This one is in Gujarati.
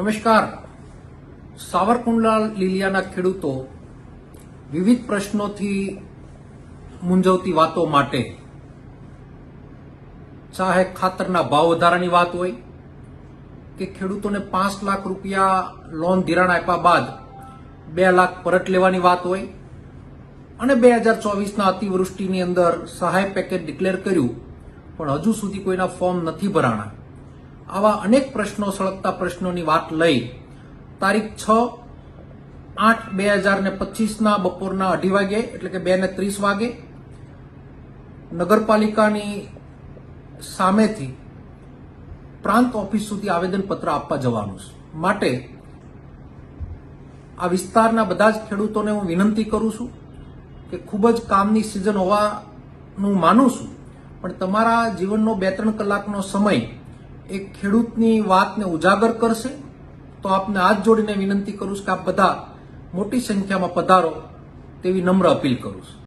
નમસ્કાર. સાવરકુંડલા લીલિયાના ખેડૂતો વિવિધ પ્રશ્નોથી મૂંઝવતી વાતો માટે ચાહે ખાતરના ભાવ વધારાની વાત હોય કે ખેડૂતોને પાંચ લાખ રૂપિયા લોન ધિરાણ આપ્યા બાદ બે લાખ પરત લેવાની વાત હોય અને બે હજાર ચોવીસના અતિવૃષ્ટિની અંદર સહાય પેકેજ ડિક્લેર કર્યું, પણ હજુ સુધી કોઈના ફોર્મ નથી ભરાણા. આવા અનેક પ્રશ્નો સળગતા પ્રશ્નોની વાત લઈ તારીખ છ આઠ બે હજાર ને પચીસના બપોરના અઢી વાગે, એટલે કે બે ને ત્રીસ વાગે, નગરપાલિકાની સામેથી પ્રાંત ઓફિસ સુધી આવેદનપત્ર આપવા જવાનું છે. માટે આ વિસ્તારના બધા જ ખેડૂતોને હું વિનંતી કરું છું કે ખૂબ જ કામની સિઝન હોવાનું માનું છું, પણ તમારા જીવનનો બે ત્રણ કલાકનો સમય એક ખેડૂતની વાતને ઉજાગર કરશે, તો આપને હાથ જોડીને વિનંતી કરું છું કે આપ બધા મોટી સંખ્યામાં પધારો તેવી નમ્ર અપીલ કરું છું.